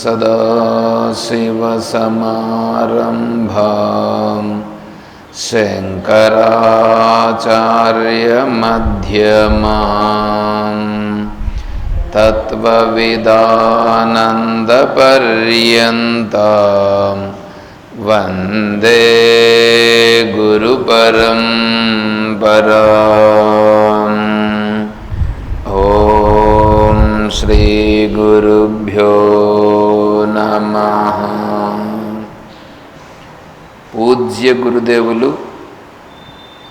सदाशिवसमारम्भाम् शङ्कराचार्यमध्यमाम् तत्त्वविदानन्दपर्यन्तां वन्दे गुरुपरं पराम् ॐ श्रीगुरुभ्यो నమ పూజ్య గురుదేవులు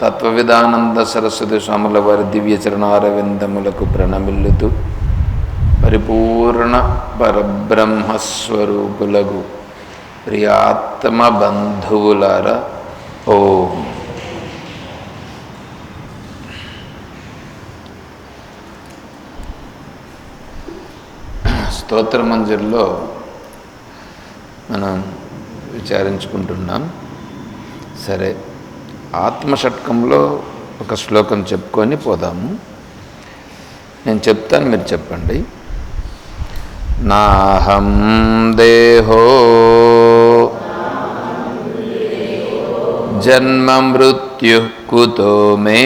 తత్వవిధానంద సరస్వతి స్వాముల వారి దివ్య చరణారవిందములకు ప్రణమిల్లుతూ పరిపూర్ణ పరబ్రహ్మస్వరూపులకు ప్రియాత్మ బంధువులారా. ఓం. స్తోత్ర మంజరిలో మనం విచారించుకుంటున్నాం. సరే ఆత్మషట్కంలో ఒక శ్లోకం చెప్పుకొని పోదాము. నేను చెప్తాను మీరు చెప్పండి. నాహం దేహో జన్మ మృత్యు కుతో మే.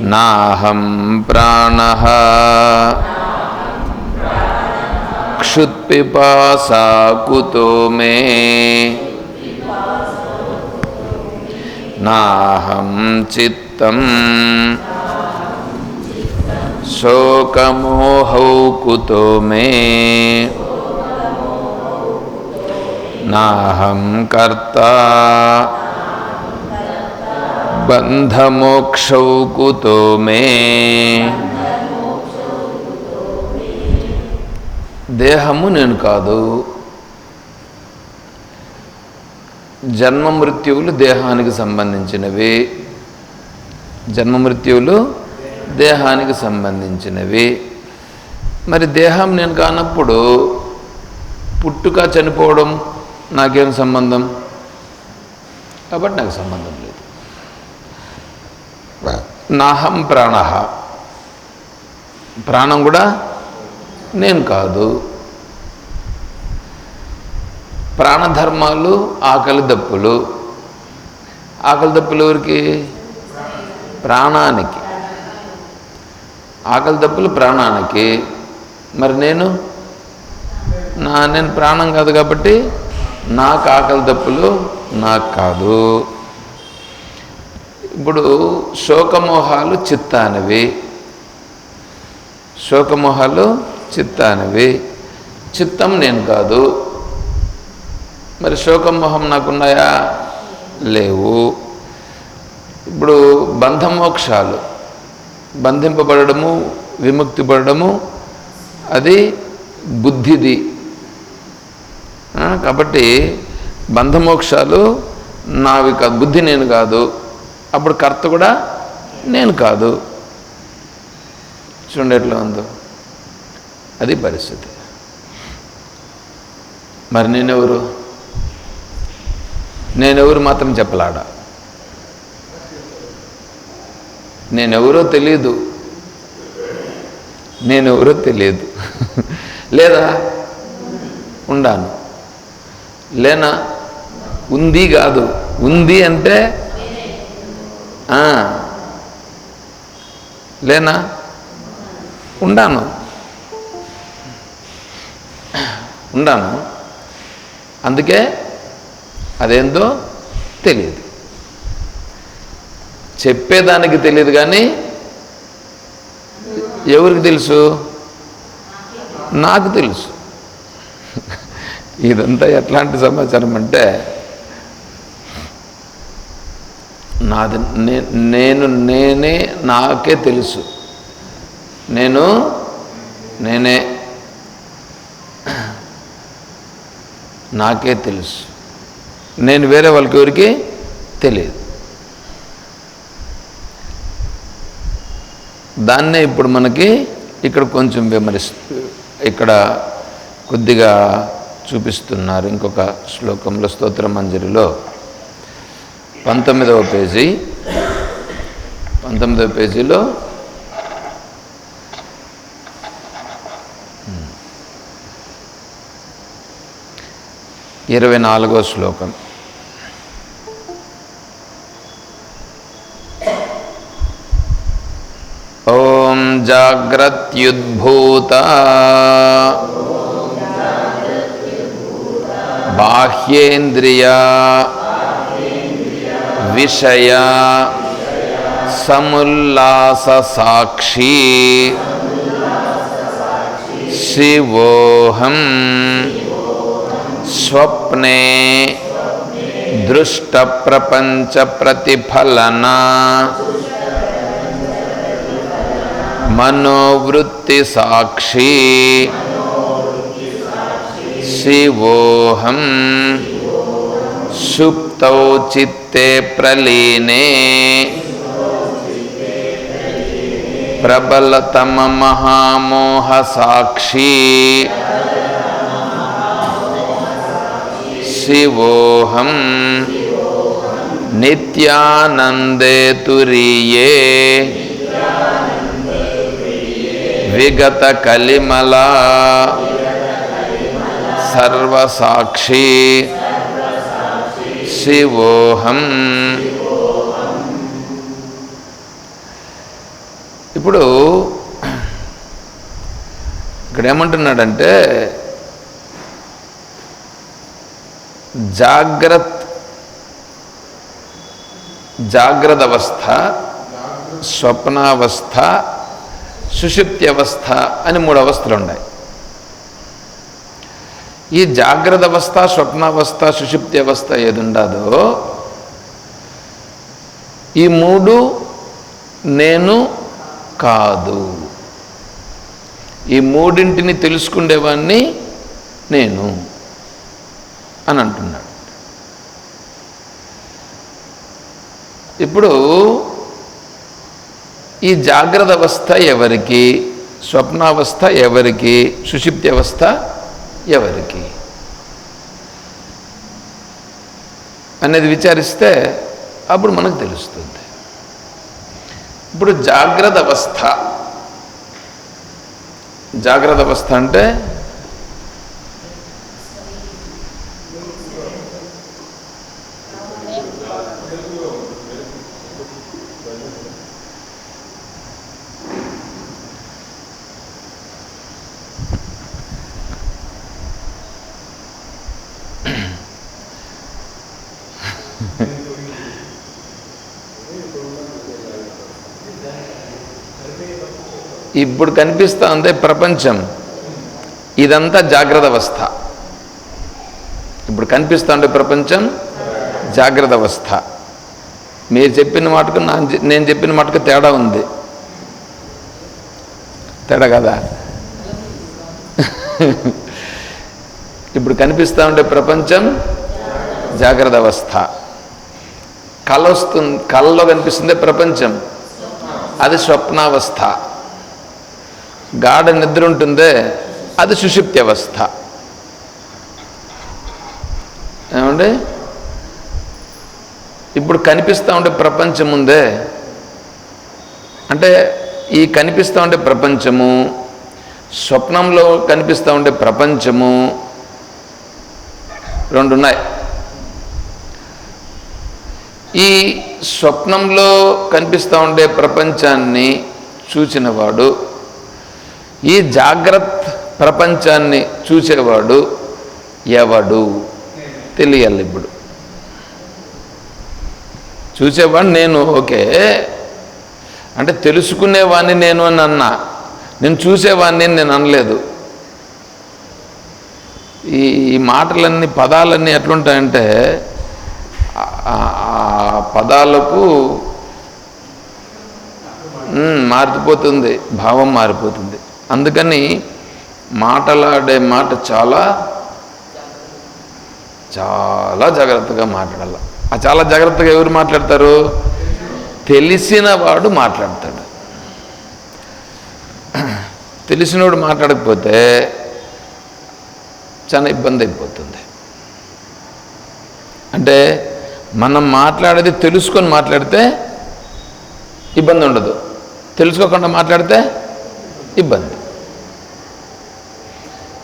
నాహం ప్రాణ క్షుత్పిపాసా కుతో మే నాహం చిత్తం శోకమోహౌ కుతో మే నాహం కర్త బంధమోక్షౌ కుతో మే దేహము నేను కాదు. జన్మ మృత్యువులు దేహానికి సంబంధించినవి. జన్మ మృత్యువులు దేహానికి సంబంధించినవి. మరి దేహం నేను కానప్పుడు పుట్టుక చనిపోవడం నాకేం సంబంధం? కాబట్టి నాకు సంబంధం లేదు. నాహం ప్రాణ. ప్రాణం కూడా నేను కాదు. ప్రాణధర్మాలు ఆకలి దప్పులు. ఆకలి దప్పులు ఎవరికి? ప్రాణానికి. ఆకలి దప్పులు ప్రాణానికి. మరి నేను? నా నేను ప్రాణం కాదు కాబట్టి నాకు ఆకలి దప్పులు నాకు కాదు. ఇప్పుడు శోకమోహాలు చిత్తానివి. శోకమోహాలు చిత్తానివి. చిత్తం నేను కాదు. మరి శోకమోహం నాకున్నాయా? లేవు. ఇప్పుడు బంధమోక్షాలు బంధింపబడము విముక్తి పడడము అది బుద్ధిది. కాబట్టి బంధమోక్షాలు నావి కాదు బుద్ధి నేను కాదు. అప్పుడు కర్త కూడా నేను కాదు. చూడండి ఎట్లా ఉందో. అది పరిస్థితి. మరి నేనెవరు? నేనెవరు మాత్రం చెప్పలాడా. నేనెవరో తెలియదు నేనెవరో తెలియదు లేదా? ఉండాను. లేనా? ఉంది కాదు. ఉంది అంటే? లేనా? ఉండాను. ఉండాను. అందుకే అదేందో తెలియదు చెప్పేదానికి తెలియదు కానీ ఎవరికి తెలుసు? నాకు తెలుసు. ఇదంతా ఎట్లాంటి సమాచారం అంటే నాది నే- నేను నేనే నాకే తెలుసు. నేను నేనే. నాకే తెలుసు. నేను వేరే వాళ్ళకి ఎవరికి తెలియదు. దాన్నే ఇప్పుడు మనకి ఇక్కడ కొంచెం విమరిస్తూ ఇక్కడ కొద్దిగా చూపిస్తున్నారు ఇంకొక శ్లోకంలో స్తోత్ర మంజరిలో. పంతొమ్మిదవ పేజీ. పంతొమ్మిదవ పేజీలో ఇరవై నాలుగో శ్లోకం. ఓం జాగ్రత్యుద్భూత బాహ్యేంద్రియ విషయ సముల్లాస సాక్షి శివోహం मनोवृत्तिसाक्षी। शिवोऽहं सुप्तौ चित्ते प्रलीने। प्रबलतममहामोहसाक्षी शिवोऽहं नित्यानन्दे तुरीये। విగత కలిమల సర్వసాక్షి శివోహం ఇప్పుడు ఇక్కడ ఏమంటున్నాడంటే జాగ్రత్త జాగ్రత్త అవస్థ స్వప్నావస్థ సుషుప్తి అవస్థ అని మూడు అవస్థలు ఉన్నాయి ఈ జాగ్రత్త అవస్థ స్వప్నావస్థ సుషుప్తి అవస్థ ఏది ఉండదో ఈ మూడు నేను కాదు ఈ మూడింటిని తెలుసుకునేవాణ్ణి నేను అని అంటున్నాడు ఇప్పుడు ఈ జాగ్రత్త అవస్థ ఎవరికి? స్వప్నావస్థ ఎవరికి? సుషిప్తి అవస్థ ఎవరికి? అనేది విచారిస్తే అప్పుడు మనకు తెలుస్తుంది. ఇప్పుడు జాగ్రత్త అవస్థ. జాగ్రత్త అవస్థ అంటే ఇప్పుడు కనిపిస్తూ ఉంది ప్రపంచం. ఇదంతా జాగ్రత్త అవస్థ. ఇప్పుడు కనిపిస్తూ ఉండే ప్రపంచం జాగ్రత్త అవస్థ. మీరు చెప్పిన మాటకు నా నేను చెప్పిన మాటకు తేడా ఉంది. తేడా కదా? ఇప్పుడు కనిపిస్తూ ఉండే ప్రపంచం జాగ్రత్త అవస్థ. కళ వస్తుంది కళ్ళలో కనిపిస్తుంది ప్రపంచం. అది స్వప్నావస్థ. గాఢ నిద్ర ఉంటుందే అది సుషుప్తి అవస్థ ఏమండి? ఇప్పుడు కనిపిస్తూ ఉండే ప్రపంచం ఉందే అంటే ఈ కనిపిస్తూ ఉండే ప్రపంచము స్వప్నంలో కనిపిస్తూ ఉండే ప్రపంచము రెండు ఉన్నాయి ఈ స్వప్నంలో కనిపిస్తూ ఉండే ప్రపంచాన్ని చూచినవాడు ఈ జాగ్రత్త ప్రపంచాన్ని చూసేవాడు ఎవడు? తెలియాలి ఇప్పుడు. చూసేవాడు నేను ఓకే. అంటే తెలుసుకునేవాడిని నేను అని అన్నా. నేను చూసేవాడిని నేను అనలేదు. ఈ ఈ మాటలన్నీ పదాలన్నీ ఎట్లుంటాయంటే ఆ- పదాలకు మారిపోతుంది. భావం మారిపోతుంది. అందుకని మాటలాడే మాట చాలా చాలా జాగ్రత్తగా మాట్లాడాలి. ఆ చాలా జాగ్రత్తగా ఎవరు మాట్లాడతారు? తెలిసిన వాడు మాట్లాడతాడు. తెలిసినోడు మాట్లాడకపోతే చాలా ఇబ్బంది అయిపోతుంది. అంటే మనం మాట్లాడేది తెలుసుకొని మాట్లాడితే ఇబ్బంది ఉండదు. తెలుసుకోకుండా మాట్లాడితే ఇబ్బంది.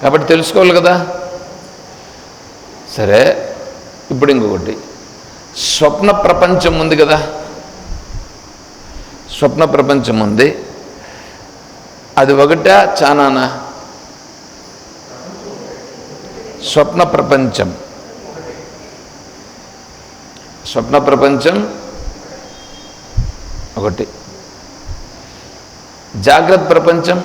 కాబట్టి తెలుసుకోవాలి కదా. సరే ఇప్పుడు ఇంకొకటి. స్వప్న ప్రపంచం ఉంది కదా. స్వప్న ప్రపంచం ఉంది. అది ఒకటా చానానా? స్వప్న ప్రపంచం. స్వప్న ప్రపంచం ఒకటి. జాగ్రత్త ప్రపంచం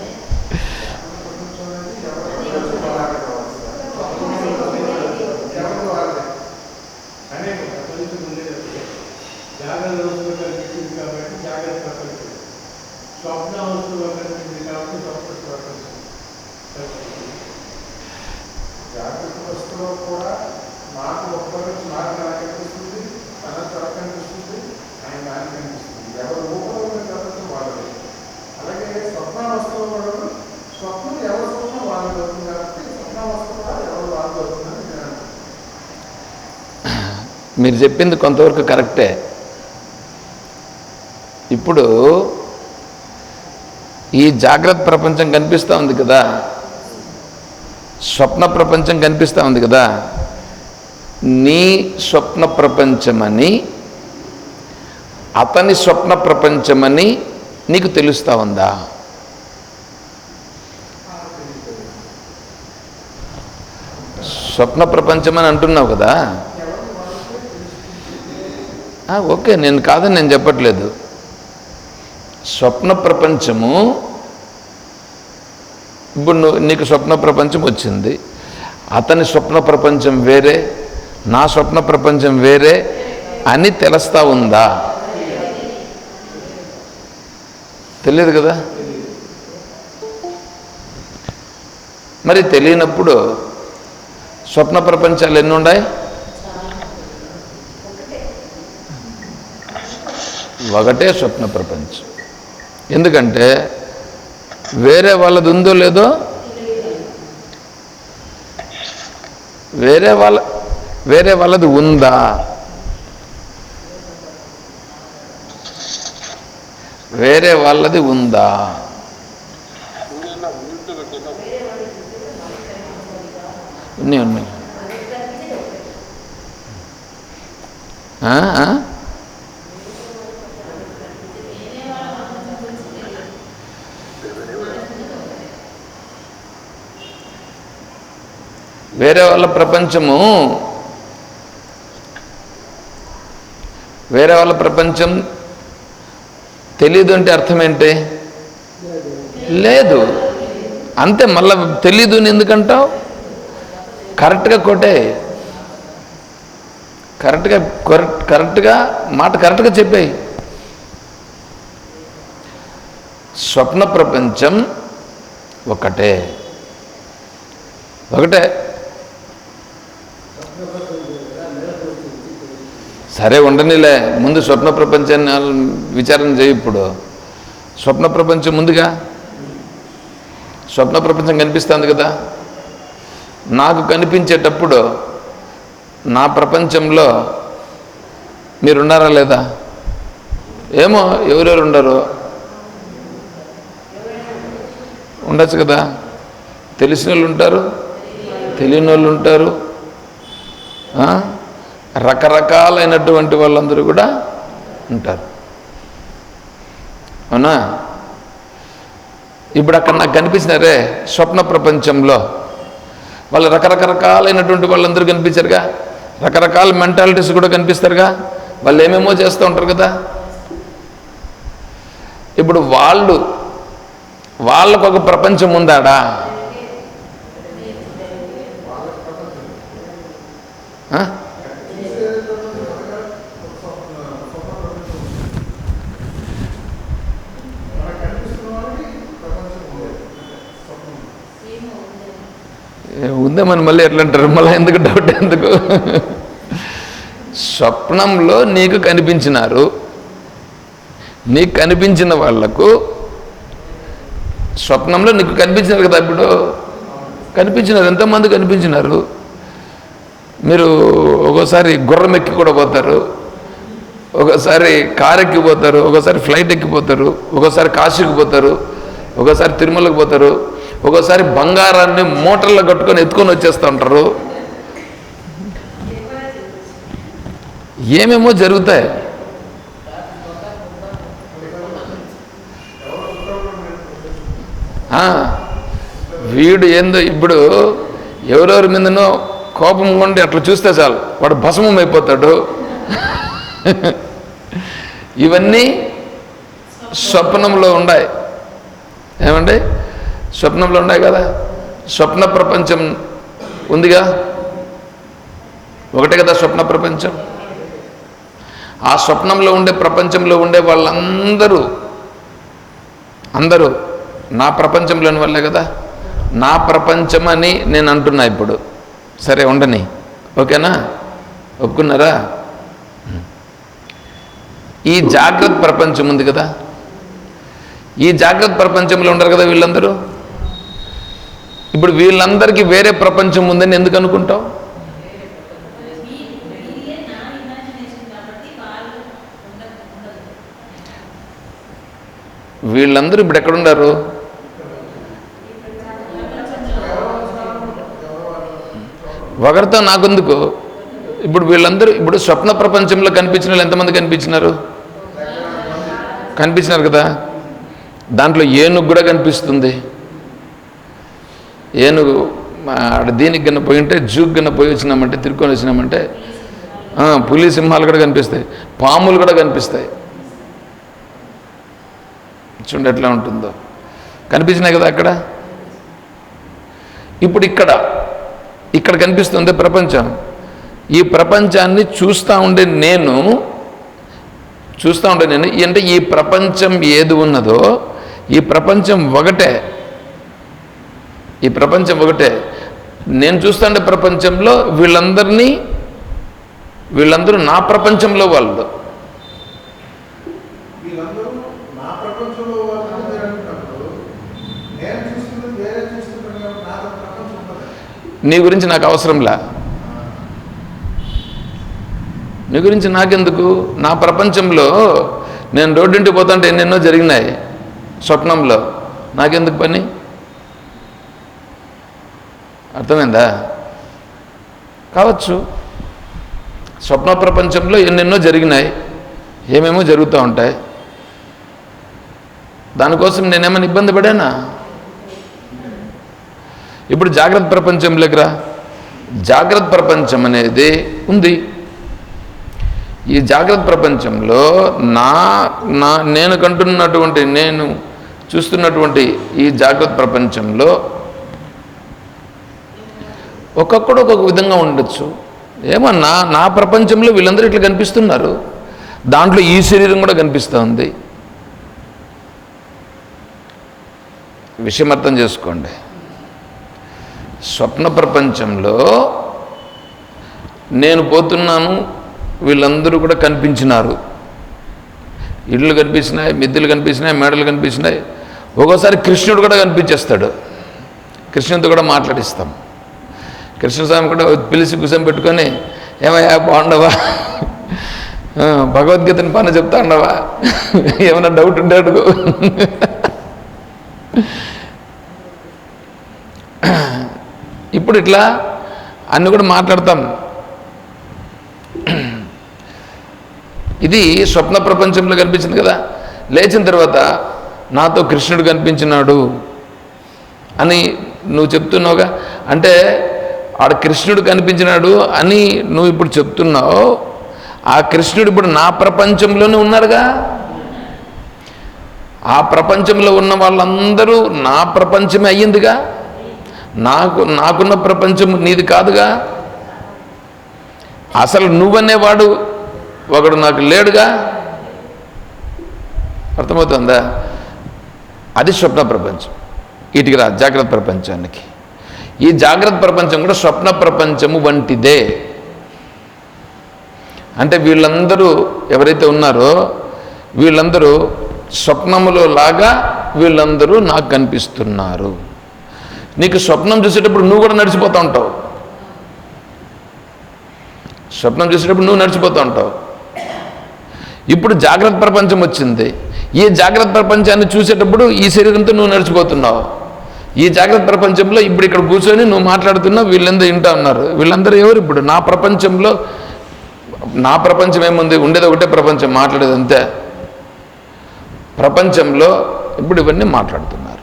స్వప్నావస్థలో ఉండడం స్వప్నం ఎవరి స్వప్నం వాళ్ళు అవుతుంది కాబట్టి స్వప్నావస్థ ఎవరు వాళ్ళు అవుతుందని నేను మీరు చెప్పింది కొంతవరకు కరెక్టే. ఇప్పుడు ఈ జాగ్రత్త ప్రపంచం కనిపిస్తూ ఉంది కదా. స్వప్న ప్రపంచం కనిపిస్తూ ఉంది కదా. నీ స్వప్న ప్రపంచమని అతని స్వప్న ప్రపంచమని నీకు తెలుస్తూ ఉందా? స్వప్న ప్రపంచం అని అంటున్నావు కదా? ఓకే నేను కాదని నేను చెప్పట్లేదు. స్వప్న ప్రపంచము ఇప్పుడు నువ్వు నీకు స్వప్న ప్రపంచం వచ్చింది. అతని స్వప్న ప్రపంచం వేరే నా స్వప్న ప్రపంచం వేరే అని తెలుస్తా ఉందా? తెలియదు కదా? మరి తెలియనప్పుడు స్వప్న ప్రపంచాలు ఎన్ని ఉన్నాయి ఒకటే స్వప్న ప్రపంచం. ఎందుకంటే వేరే వాళ్ళది ఉందో లేదో? వేరే వాళ్ళ వేరే వాళ్ళది ఉందా? వేరే వాళ్ళది ఉందా? ఉన్నాయి ఉన్నాయి. ఆ, వేరే వాళ్ళ ప్రపంచము వేరే వాళ్ళ ప్రపంచం తెలీదు అంటే అర్థం ఏంటి లేదు. అంతే మళ్ళీ తెలీదు అని ఎందుకంటావు? కరెక్ట్గా కొట్టే కరెక్ట్గా కరెక్ట్ కరెక్ట్గా మాట కరెక్ట్గా చెప్పాయి. స్వప్న ప్రపంచం ఒకటే. ఒకటే. సరే ఉండనిలే. ముందు స్వప్న ప్రపంచాన్ని విచారణ చేయి ఇప్పుడు. స్వప్న ప్రపంచం ముందుగా? స్వప్న ప్రపంచం కనిపిస్తుంది కదా? నాకు కనిపించేటప్పుడు నా ప్రపంచంలో మీరున్నారా లేదా? ఏమో ఎవరెవరు ఉండరు? ఉండొచ్చు కదా. తెలిసిన వాళ్ళు ఉంటారు తెలియని వాళ్ళు ఉంటారు రకరకాలైనటువంటి వాళ్ళందరూ కూడా ఉంటారు. అవునా? ఇప్పుడు అక్కడ నాకు కనిపించినారే స్వప్న ప్రపంచంలో వాళ్ళు రకరకరకాలైనటువంటి వాళ్ళందరూ కనిపించారుగా. రకరకాల మెంటాలిటీస్ కూడా కనిపిస్తారుగా. వాళ్ళు ఏమేమో చేస్తూ ఉంటారు కదా. ఇప్పుడు వాళ్ళు వాళ్ళకు ఒక ప్రపంచం ఉందాడా? ఆ? మనకు కనిపిస్తున్న వాళ్ళకి ప్రపంచం ఉంది స్వప్నం ఉందే మనం మళ్ళీ ఎట్లా అంటారు మళ్ళీ ఎందుకు డౌట్ ఎందుకు? స్వప్నంలో నీకు కనిపించినారు. నీకు కనిపించిన వాళ్ళకు స్వప్నంలో నీకు కనిపించినారు కదా ఇప్పుడు? కనిపించినారు. ఎంతమంది కనిపించినారు? మీరు ఒక్కోసారి గుర్రం ఎక్కి కూడా పోతారు. ఒకసారి కార్ ఎక్కిపోతారు ఒకసారి ఫ్లైట్ ఎక్కిపోతారు ఒకసారి కాశీకి పోతారు. ఒకసారి తిరుమలకు పోతారు. ఒక్కోసారి బంగారాన్ని మోటార్లు కట్టుకొని ఎత్తుకొని వచ్చేస్తూ ఉంటారు ఏమేమో జరుగుతాయి. వీడు ఏందో ఇప్పుడు ఎవరెవరి మీదనో కోపం ఉండి అట్లా చూస్తే చాలు. వాడు భస్మం అయిపోతాడు. ఇవన్నీ స్వప్నంలో ఉన్నాయి ఏమండి? స్వప్నంలో ఉన్నాయి కదా? స్వప్న ప్రపంచం ఉందిగా? ఒకటే కదా స్వప్న ప్రపంచం? ఆ స్వప్నంలో ఉండే ప్రపంచంలో ఉండే వాళ్ళందరూ అందరూ నా ప్రపంచంలోని వాళ్ళే కదా? నా ప్రపంచం అని నేను అంటున్నా ఇప్పుడు. సరే ఉండని. ఓకేనా? ఒప్పుకున్నారా? ఈ జాగ్రత్త ప్రపంచం ఉంది కదా? ఈ జాగ్రత్త ప్రపంచంలో ఉండరు కదా వీళ్ళందరూ? ఇప్పుడు వీళ్ళందరికీ వేరే ప్రపంచం ఉందని ఎందుకు అనుకుంటావు? వీళ్ళందరూ ఇప్పుడు ఎక్కడున్నారు? ఒకరితో నాకెందుకు? ఇప్పుడు వీళ్ళందరూ ఇప్పుడు స్వప్న ప్రపంచంలో కనిపించిన వాళ్ళు ఎంతమంది కనిపించినారు? కనిపించినారు కదా? దాంట్లో ఏనుగు కూడా కనిపిస్తుంది. ఏనుగు ఆడ దీనికి గన్న పోయి ఉంటే జూకి గన్న పోయి వచ్చినామంటే తిరుక్కొని వచ్చినామంటే పులి సింహాలు కూడా కనిపిస్తాయి పాములు కూడా కనిపిస్తాయి. చూడండి ఎట్లా ఉంటుందో. కనిపించినాయి కదా అక్కడ? ఇప్పుడు ఇక్కడ ఇక్కడ కనిపిస్తుంది ప్రపంచం. ఈ ప్రపంచాన్ని చూస్తూ ఉండే నేను చూస్తూ ఉండే నేను అంటే ఈ ప్రపంచం ఏది ఉన్నదో ఈ ప్రపంచం ఒకటే. ఈ ప్రపంచం ఒకటే. నేను చూస్తుండే ప్రపంచంలో వీళ్ళందరినీ వీళ్ళందరూ నా ప్రపంచంలో వాళ్ళు. నా గురించి నాకు అవసరంలా నీ గురించి నాకెందుకు? నా ప్రపంచంలో నేను రోడ్డింటికి పోతుంటే ఎన్నెన్నో జరిగినాయి. స్వప్నంలో. నాకెందుకు పని? అర్థమైందా? కావచ్చు. స్వప్న ప్రపంచంలో ఎన్నెన్నో జరిగినాయి. ఏమేమో జరుగుతూ ఉంటాయి. దానికోసం నేనేమైనా ఇబ్బంది పడానా? ఇప్పుడు జాగ్రత్త ప్రపంచం దగ్గర జాగ్రత్త ప్రపంచం అనేది ఉంది. ఈ జాగ్రత్త ప్రపంచంలో నా నా నేను కంటున్నటువంటి నేను చూస్తున్నటువంటి ఈ జాగ్రత్త ప్రపంచంలో ఒక్కొక్కడు ఒక్కొక్క విధంగా ఉండొచ్చు. ఏమన్నా నా ప్రపంచంలో వీళ్ళందరూ ఇట్లా కనిపిస్తున్నారు. దాంట్లో ఈ శరీరం కూడా కనిపిస్తూ ఉంది. విషయం అర్థం చేసుకోండి. స్వప్న ప్రపంచంలో నేను పోతున్నాను వీళ్ళందరూ కూడా కనిపించినారు. ఇళ్ళు కనిపించినాయి మిద్దెలు కనిపించినాయి మేడలు కనిపించినాయి. ఒక్కోసారి కృష్ణుడు కూడా కనిపించేస్తాడు. కృష్ణుడితో కూడా మాట్లాడిస్తాం. కృష్ణస్వామి కూడా పిలిచి కుసం పెట్టుకొని ఏమయ్యా బాగుండవా? భగవద్గీతని పని చెప్తా ఉండవా? ఏమైనా డౌట్ ఉంటే అడుగు. ఇప్పుడు ఇట్లా అన్ని కూడా మాట్లాడతాం. ఇది స్వప్న ప్రపంచంలో కనిపించింది కదా. లేచిన తర్వాత నాతో కృష్ణుడు కనిపించినాడు అని నువ్వు చెప్తున్నావుగా? అంటే ఆడ కృష్ణుడు కనిపించినాడు అని నువ్వు ఇప్పుడు చెప్తున్నావు. ఆ కృష్ణుడు ఇప్పుడు నా ప్రపంచంలోనే ఉన్నాడుగా? ఆ ప్రపంచంలో ఉన్న వాళ్ళందరూ నా ప్రపంచమే అయ్యిందిగా? నాకు నాకున్న ప్రపంచం నీది కాదుగా? అసలు నువ్వనేవాడు ఒకడు నాకు లేడుగా? అర్థమవుతుందా? అది స్వప్న ప్రపంచం. ఇటుకి రా జాగ్రత్త ప్రపంచానికి. ఈ జాగ్రత్త ప్రపంచం కూడా స్వప్న ప్రపంచము వంటిదే. అంటే వీళ్ళందరూ ఎవరైతే ఉన్నారో వీళ్ళందరూ స్వప్నములో లాగా వీళ్ళందరూ నాకు కనిపిస్తున్నారు. నీకు స్వప్నం చూసేటప్పుడు నువ్వు కూడా నడిచిపోతూ ఉంటావు. స్వప్నం చూసేటప్పుడు నువ్వు నడిచిపోతూ ఉంటావు. ఇప్పుడు జాగ్రత్త ప్రపంచం వచ్చింది. ఈ జాగ్రత్త ప్రపంచాన్ని చూసేటప్పుడు ఈ శరీరంతో నువ్వు నడిచిపోతున్నావు. ఈ జాగ్రత్త ప్రపంచంలో ఇప్పుడు ఇక్కడ కూర్చొని నువ్వు మాట్లాడుతున్నావు వీళ్ళందరూ వింటా ఉన్నారు. వీళ్ళందరూ ఎవరు ఇప్పుడు? నా ప్రపంచంలో నా ప్రపంచం ఏముంది? ఉండేది ఒకటే ప్రపంచం మాట్లాడేది అంతే. ప్రపంచంలో ఇప్పుడు ఇవన్నీ మాట్లాడుతున్నారు.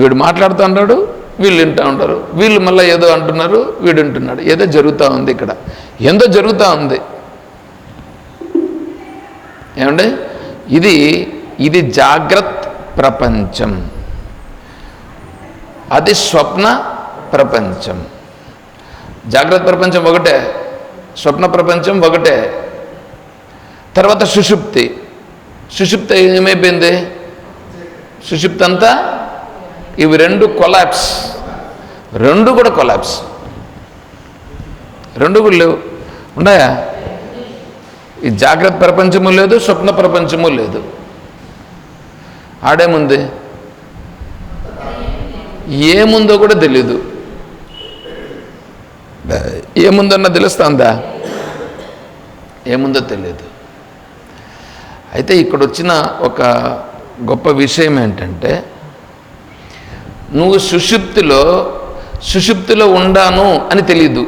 వీడు మాట్లాడుతూ ఉంటాడు వీళ్ళు వింటూ ఉంటారు వీళ్ళు మళ్ళీ ఏదో అంటున్నారు వీడు వింటున్నాడు. ఏదో జరుగుతూ ఉంది ఇక్కడ. ఎంతో జరుగుతూ ఉంది. ఏమండి? ఇది ఇది జాగ్రత్త ప్రపంచం. అది స్వప్న ప్రపంచం. జాగ్రత్త ప్రపంచం ఒకటే స్వప్న ప్రపంచం ఒకటే. తర్వాత సుషుప్తి. సుషుప్తి ఏమైపోయింది? సుషుప్తి అంతా ఇవి రెండు కొలాప్స్ రెండు కూడా కొలాప్స్ రెండు కూడా లేవు. ఉన్నాయా? ఈ జాగ్రత్త ప్రపంచము లేదు స్వప్న ప్రపంచము లేదు. ఆడేముంది? ఏముందో కూడా తెలీదు. ఏముందన్న తెలుస్తుందా? ఏముందో తెలియదు అయితే ఇక్కడ వచ్చిన ఒక గొప్ప విషయం ఏంటంటే నువ్వు సుషుప్తిలో సుషుప్తిలో ఉండాను అని తెలీదు.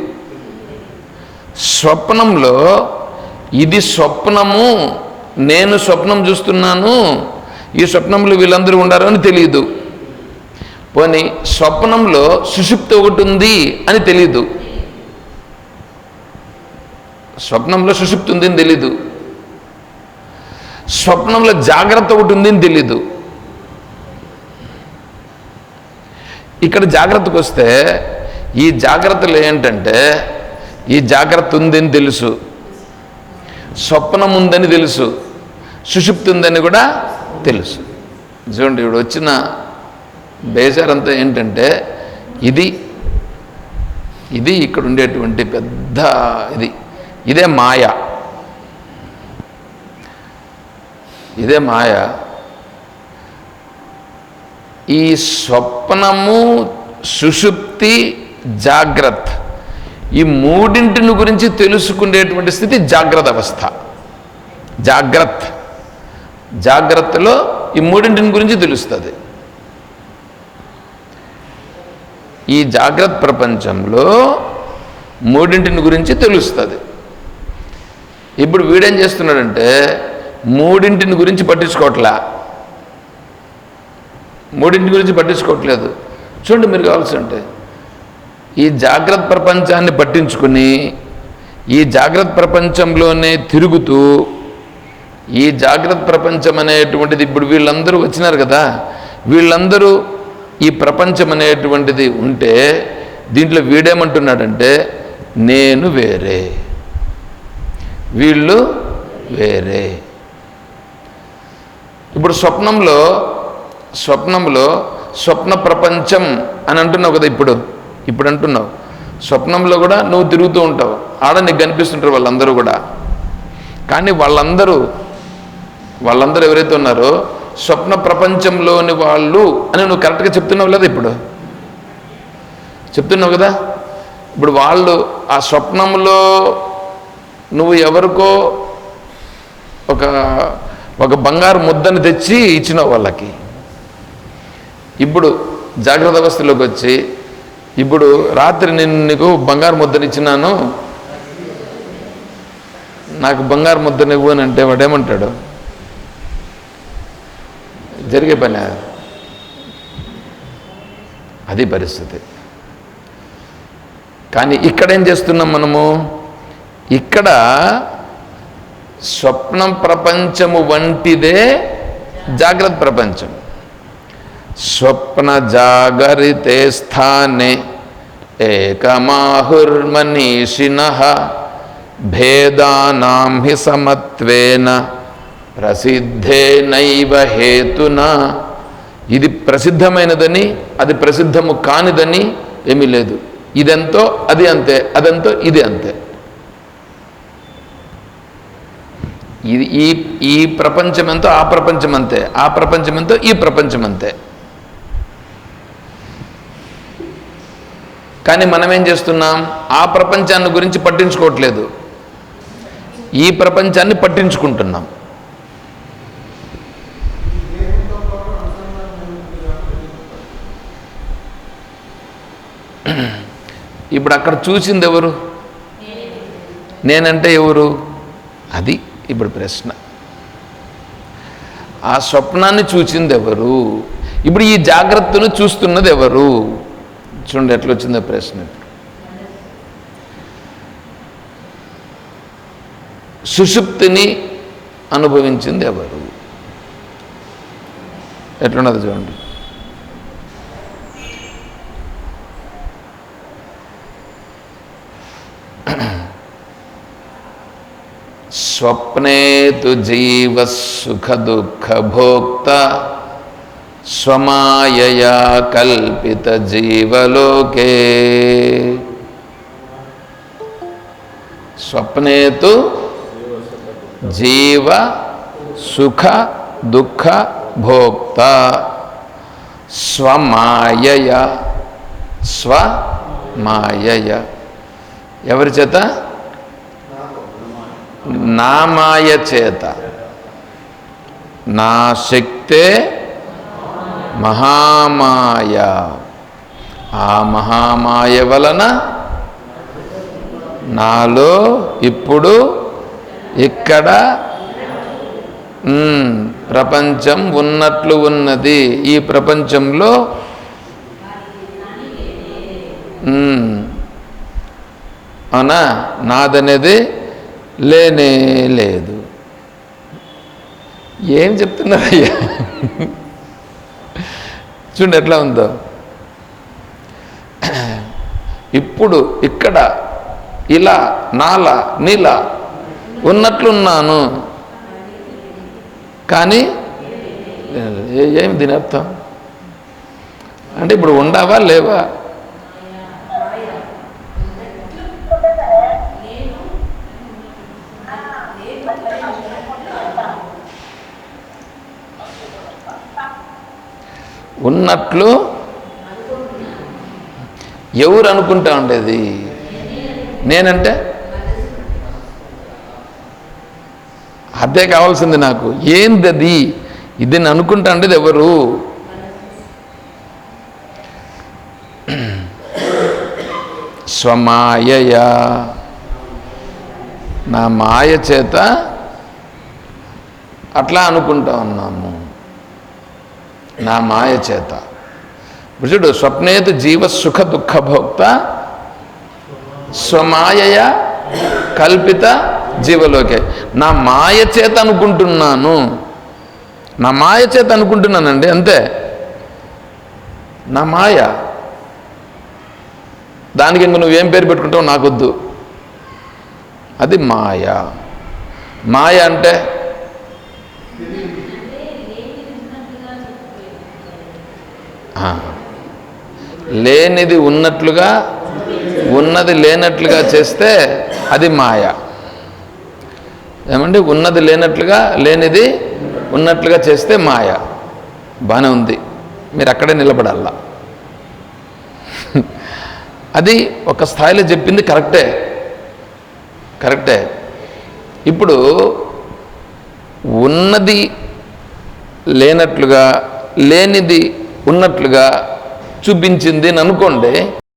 స్వప్నంలో ఇది స్వప్నము నేను స్వప్నం చూస్తున్నాను ఈ స్వప్నంలో వీళ్ళందరూ ఉండారు అని తెలియదు పోనీ స్వప్నంలో సుషుప్తి ఒకటి ఉంది అని తెలీదు. స్వప్నంలో సుషుప్తి ఉంది అని తెలీదు. స్వప్నంలో జాగ్రత్త ఒకటి ఉంది అని తెలీదు. ఇక్కడ జాగ్రత్తకు వస్తే ఈ జాగ్రత్తలు ఏంటంటే ఈ జాగ్రత్త ఉందని తెలుసు. స్వప్నం ఉందని తెలుసు. సుషుప్తి ఉందని కూడా తెలుసు. చూడండి ఇప్పుడు వచ్చిన బేజారంతా ఏంటంటే ఇది ఇది ఇక్కడ ఉండేటువంటి పెద్ద ఇది. ఇదే మాయ. ఇదే మాయ. ఈ స్వప్నము సుషుప్తి జాగ్రత్త. ఈ మూడింటిని గురించి తెలుసుకునేటువంటి స్థితి జాగ్రత్త అవస్థ. జాగ్రత్త. జాగ్రత్తలో ఈ మూడింటిని గురించి తెలుస్తుంది. ఈ జాగ్రత్త ప్రపంచంలో మూడింటిని గురించి తెలుస్తుంది. ఇప్పుడు వీడేం చేస్తున్నాడంటే మూడింటిని గురించి పట్టించుకోవట్లా మూడింటి గురించి పట్టించుకోవట్లేదు చూడండి మీరు కావాల్సి ఉంటే ఈ జాగ్రత్త ప్రపంచాన్ని పట్టించుకుని ఈ జాగ్రత్త ప్రపంచంలోనే తిరుగుతూ ఈ జాగ్రత్త ప్రపంచం అనేటువంటిది ఇప్పుడు వీళ్ళందరూ వచ్చినారు కదా వీళ్ళందరూ ఈ ప్రపంచం అనేటువంటిది ఉంటే దీంట్లో వీడేమంటున్నాడంటే నేను వేరే. వీళ్ళు వేరే. ఇప్పుడు స్వప్నంలో స్వప్నంలో స్వప్న ప్రపంచం అని అంటున్నావు కదా ఇప్పుడు. ఇప్పుడు అంటున్నావు. స్వప్నంలో కూడా నువ్వు తిరుగుతూ ఉంటావు. ఆడ నీకు కనిపిస్తుంటారు వాళ్ళందరూ కూడా. కానీ వాళ్ళందరూ వాళ్ళందరూ ఎవరైతే ఉన్నారో స్వప్న ప్రపంచంలోని వాళ్ళు అని నువ్వు కరెక్ట్గా చెప్తున్నావు లేదా ఇప్పుడు? చెప్తున్నావు కదా? ఇప్పుడు వాళ్ళు ఆ స్వప్నంలో నువ్వు ఎవరికో ఒక ఒక బంగారు ముద్దని తెచ్చి ఇచ్చినావు వాళ్ళకి. ఇప్పుడు జాగ్రత్త అవస్థలోకి వచ్చి ఇప్పుడు రాత్రి నేను నీకు బంగారు ముద్దని ఇచ్చినాను. నాకు బంగారు ముద్దనివ్వు అని అంటే వాడేమంటాడు జరిగే పని అది పరిస్థితి. కానీ ఇక్కడ ఏం చేస్తున్నాం మనము? ఇక్కడ స్వప్నం ప్రపంచము వంటిదే జాగ్రత్త ప్రపంచం. స్వప్న జాగరితే స్థానే ఏకమాహుర్మనీషిణ భేదానాం హి సమత్వేన ప్రసిద్ధే నైవ హేతున. ఇది ప్రసిద్ధమైనదని అది ప్రసిద్ధము కానిదని ఏమీ లేదు. ఇదెంతో అది అంతే అదెంతో ఇది అంతే. ఇది ఈ ఈ ప్రపంచం ఎంతో ఆ ప్రపంచం అంతే ఆ ప్రపంచం ఎంతో ఈ ప్రపంచం అంతే కానీ మనం ఏం చేస్తున్నాం? ఆ ప్రపంచాన్ని గురించి పట్టించుకోవట్లేదు. ఈ ప్రపంచాన్ని పట్టించుకుంటున్నాం దేవునితో పాటు అనుసంధానం ఉంటుంది కాబట్టి ఇప్పుడు అక్కడ చూసింది ఎవరు? నేనంటే ఎవరు? అది ఇప్పుడు ప్రశ్న. ఆ స్వప్నాన్ని చూసింది ఎవరు? ఇప్పుడు ఈ జాగ్రత్తను చూస్తున్నది ఎవరు? చూడండి ఎట్లా వచ్చిందో ప్రశ్న ఇప్పుడు. సుషుప్తిని అనుభవించింది ఎవరు? ఎట్లున్నది చూడండి. స్వప్నే తు జీవ సుఖ దుఃఖ భోక్త స్వమాయయా కల్పిత జీవలోకే. స్వప్నే తు జీవ సుఖ దుఃఖ భోక్త స్వమాయయ స్వమాయయ. ఎవరి చేత? నా మాయ చేత. నా శక్తే మహామాయ. ఆ మహామాయ వలన నాలో ఇప్పుడు ఇక్కడ ప్రపంచం ఉన్నట్లు ఉన్నది. ఈ ప్రపంచంలో మ్, అవునా నాదనేది లేనే లేదు. ఏం చెప్తున్నారయ్యా చూడండి ఎట్లా ఉందో. ఇప్పుడు ఇక్కడ ఇలా నాలా నీలా ఉన్నట్లున్నాను. కానీ ఏమి దీని అర్థం? అంటే ఇప్పుడు ఉండవా లేవా? ఉన్నట్లు ఎవరు అనుకుంటా ఉండేది? నేనంటే? అదే కావాల్సింది నాకు. ఏంది అది ఇది నేను అనుకుంటా ఉండేది ఎవరు? స్వమాయయ. నా మాయ చేత అట్లా అనుకుంటా ఉన్నాము. నా మాయ చేత. ఇప్పుడు స్వప్నేతు జీవ సుఖ దుఃఖభోక్త స్వమాయ కల్పిత జీవలోకే. నా మాయ చేత అనుకుంటున్నాను. నా మాయ చేత అనుకుంటున్నానండి అంతే. నా మాయ. దానికి ఇంక నువ్వేం పేరు పెట్టుకుంటావు నాకొద్దు. అది మాయ. మాయ అంటే లేనిది ఉన్నట్లుగా ఉన్నది లేనట్లుగా చేస్తే అది మాయ. ఏమండి? ఉన్నది లేనట్లుగా లేనిది ఉన్నట్లుగా చేస్తే మాయ. బాగానే ఉంది. మీరు అక్కడే నిలబడాలా? అది ఒక స్థాయిలో చెప్పింది కరెక్టే. కరెక్టే. ఇప్పుడు ఉన్నది లేనట్లుగా లేనిది ఉన్నట్లుగా చూపించింది అని అనుకోండి